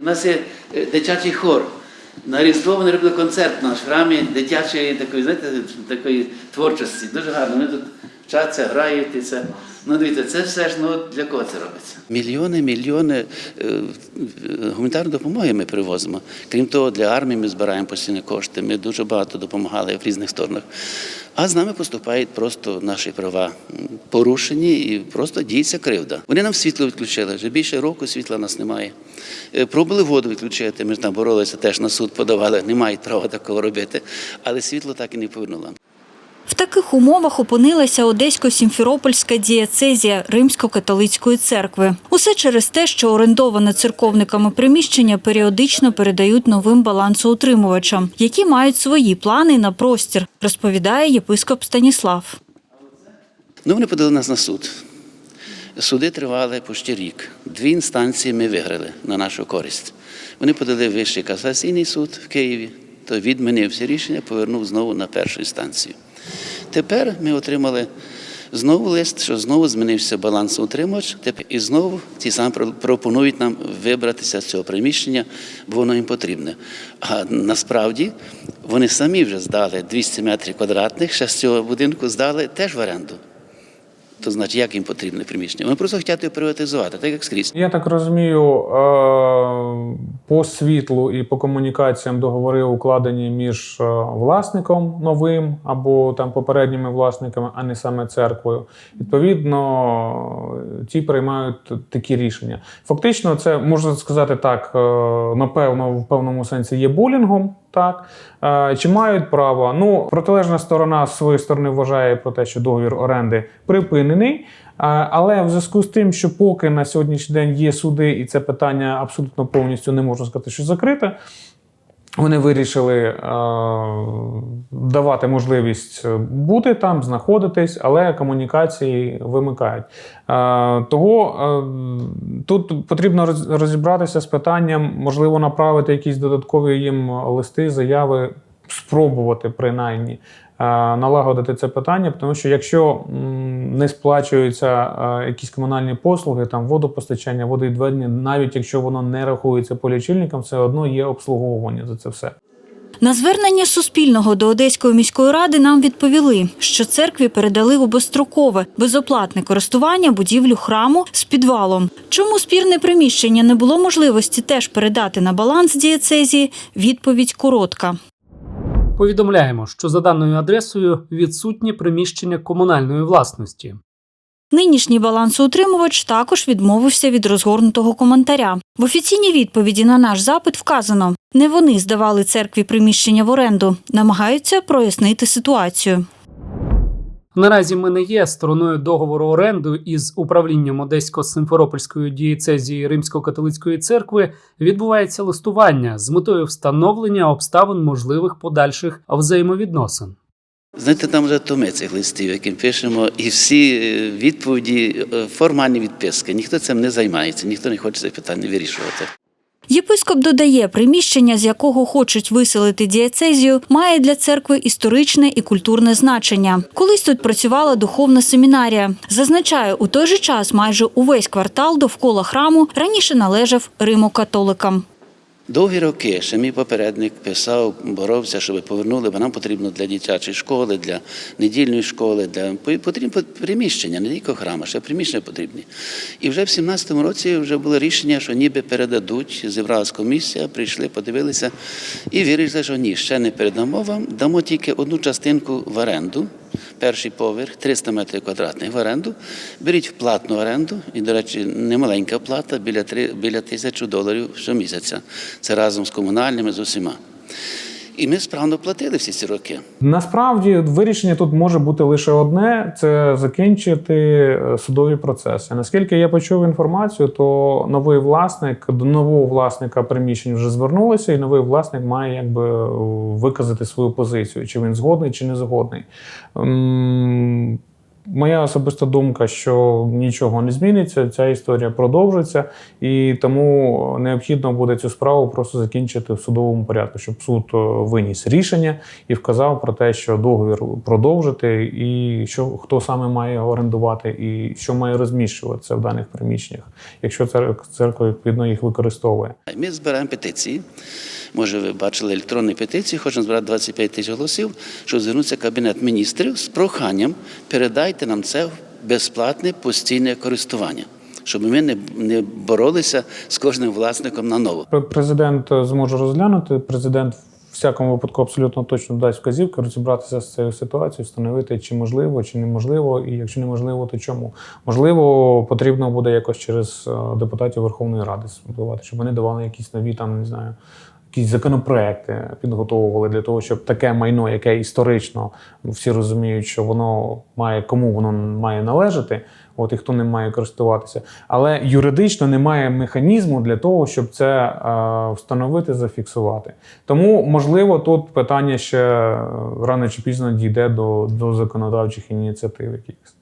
У нас є е, дитячий хор. На Різдво вони робили концерт наш в храмі дитячої такої, знаєте, такої творчості. Дуже гарно. Вони тут вчаться, грають і. Ну, дивіться, це все ж ну, для кого це робиться? Мільйони, мільйони е, гуманітарної допомоги ми привозимо. Крім того, для армії ми збираємо постійні кошти. Ми дуже багато допомагали в різних сторонах. А з нами поступають просто наші права порушені і просто діється кривда. Вони нам світло відключили. Вже більше року світла нас немає. Е, Пробували воду відключити. Ми ж там боролися, теж на суд подавали. Не мають права такого робити. Але світло так і не повернуло. Таких умовах опинилася Одесько-Сімферопольська дієцезія Римсько-католицької церкви. Усе через те, що орендоване церковниками приміщення періодично передають новим балансоутримувачам, які мають свої плани на простір, розповідає єпископ Станіслав. Ну, вони подали нас на суд. Суди тривали почти рік. Дві інстанції ми виграли на нашу користь. Вони подали Вищий касаційний суд в Києві, то відмінив всі рішення, повернув знову на першу інстанцію. Тепер ми отримали знову лист, що знову змінився балансоутримувач, тепер і знову ті самі пропонують нам вибратися з цього приміщення, бо воно їм потрібне. А насправді вони самі вже здали 200 метрів квадратних, ще з цього будинку здали теж в оренду. То значить, як їм потрібне приміщення? Вони просто його приватизувати, так як скрізь. Я так розумію, е, по світлу і по комунікаціям договори укладені між е, власником новим або там попередніми власниками, а не саме церквою. Відповідно, ті приймають такі рішення. Фактично, це можна сказати так, е, напевно, в певному сенсі є булінгом. Так чи мають право? Ну, протилежна сторона з своєї сторони вважає про те, що договір оренди припинений. Але в зв'язку з тим, що поки на сьогоднішній день є суди, і це питання абсолютно повністю не можна сказати, що закрите. Вони вирішили е, давати можливість бути там, знаходитись, але комунікації вимикають. Е, того е, тут потрібно роз- розібратися з питанням, можливо, направити якісь додаткові їм листи, заяви, спробувати принаймні е, налагодити це питання, тому що якщо не сплачуються е, якісь комунальні послуги, там водопостачання, водовідведення, навіть якщо воно не рахується по лічильникам, все одно є обслуговування за це все. На звернення Суспільного до Одеської міської ради нам відповіли, що церкві передали у безстрокове, безоплатне користування будівлю храму з підвалом. Чому спірне приміщення не було можливості теж передати на баланс дієцезії? Відповідь коротка. Повідомляємо, що за даною адресою відсутнє приміщення комунальної власності. Нинішній балансоутримувач також відмовився від розгорнутого коментаря. В офіційній відповіді на наш запит вказано: не вони здавали церкві приміщення в оренду, намагаються прояснити ситуацію. Наразі ми не є стороною договору оренду із управлінням Одесько-Симферопольської дієцезії Римсько-католицької церкви відбувається листування з метою встановлення обставин можливих подальших взаємовідносин. Знаєте, там вже томи цих листів, яким пишемо, і всі е, відповіді, е, формальні відписки. Ніхто цим не займається, ніхто не хоче це питання вирішувати. Єпископ додає, приміщення, з якого хочуть виселити дієцезію, має для церкви історичне і культурне значення. Колись тут працювала духовна семінарія. Зазначає, у той же час майже увесь квартал довкола храму раніше належав Римо-католикам. Довгі роки ще мій попередник писав, боровся, щоб повернули, бо нам потрібно для дитячої школи, для недільної школи, для потрібно приміщення, не тільки храма, ще приміщення потрібні. І вже в 17-му році вже було рішення, що ніби передадуть. Зібралась комісія, прийшли, подивилися і вирішили, що ні, ще не передамо вам, дамо тільки одну частинку в оренду. Перший поверх 300 метрів квадратних в оренду. Беріть в платну оренду, і, до речі, немаленька плата біля, три, біля тисячу доларів щомісяця. Це разом з комунальними, з усіма. І ми справно платили всі ці роки. Насправді вирішення тут може бути лише одне: це закінчити е, судові процеси. Наскільки я почув інформацію, то новий власник до нового власника приміщень вже звернулися, і новий власник має якби виказати свою позицію, чи він згодний, чи не згодний. Моя особиста думка, що нічого не зміниться, ця історія продовжиться, і тому необхідно буде цю справу просто закінчити в судовому порядку, щоб суд е, виніс рішення і вказав про те, що договір продовжити, і що хто саме має орендувати, і що має розміщуватися в даних приміщеннях, якщо цер- церква відповідно їх використовує. Ми збираємо петиції. Може, ви бачили електронні петиції, хочемо збирати 25 тисяч голосів, щоб звернутися Кабінет міністрів з проханням передайте нам це безплатне постійне користування, щоб ми не, не боролися з кожним власником на ново. Президент е, зможе розглянути. Президент в всякому випадку абсолютно точно дасть вказівки розібратися з цією ситуацією, встановити, чи можливо, чи неможливо, і якщо неможливо, то чому. Можливо, потрібно буде якось через е, депутатів Верховної Ради впливати, щоб вони давали якісь нові там, не знаю. Якісь законопроекти підготовували для того, щоб таке майно, яке історично всі розуміють, що воно має кому воно має належати, от і хто ним має користуватися. Але юридично немає механізму для того, щоб це е, встановити, зафіксувати. Тому, можливо, тут питання ще е, рано чи пізно дійде до, до законодавчих ініціатив якихось.